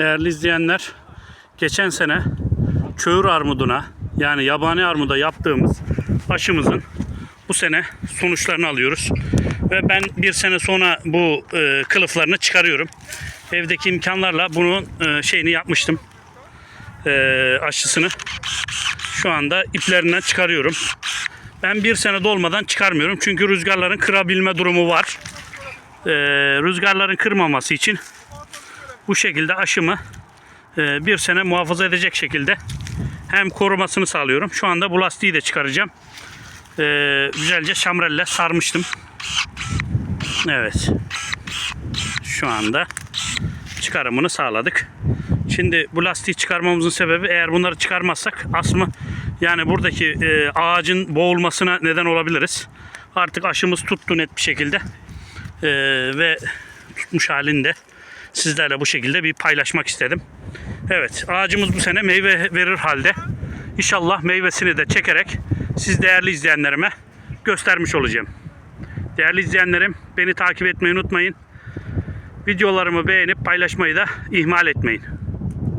Değerli izleyenler, geçen sene köğür armuduna yani yabani armuda yaptığımız aşımızın bu sene sonuçlarını alıyoruz. Ve ben bir sene sonra bu e, kılıflarını çıkarıyorum. Evdeki imkanlarla bunun e, şeyini yapmıştım. E, aşısını. Şu anda iplerinden çıkarıyorum. Ben bir sene dolmadan çıkarmıyorum. Çünkü rüzgarların kırabilme durumu var. E, rüzgarların kırmaması için bu şekilde aşımı e, bir sene muhafaza edecek şekilde hem korumasını sağlıyorum. Şu anda bu lastiği de çıkaracağım. E, güzelce şamrelle sarmıştım. Evet. Şu anda çıkarımını sağladık. Şimdi bu lastiği çıkarmamızın sebebi eğer bunları çıkarmazsak asma yani buradaki e, ağacın boğulmasına neden olabiliriz. Artık aşımız tuttu net bir şekilde. E, ve tutmuş halinde sizlerle bu şekilde bir paylaşmak istedim. Evet ağacımız bu sene meyve verir halde. İnşallah meyvesini de çekerek siz değerli izleyenlerime göstermiş olacağım. Değerli izleyenlerim beni takip etmeyi unutmayın. Videolarımı beğenip paylaşmayı da ihmal etmeyin.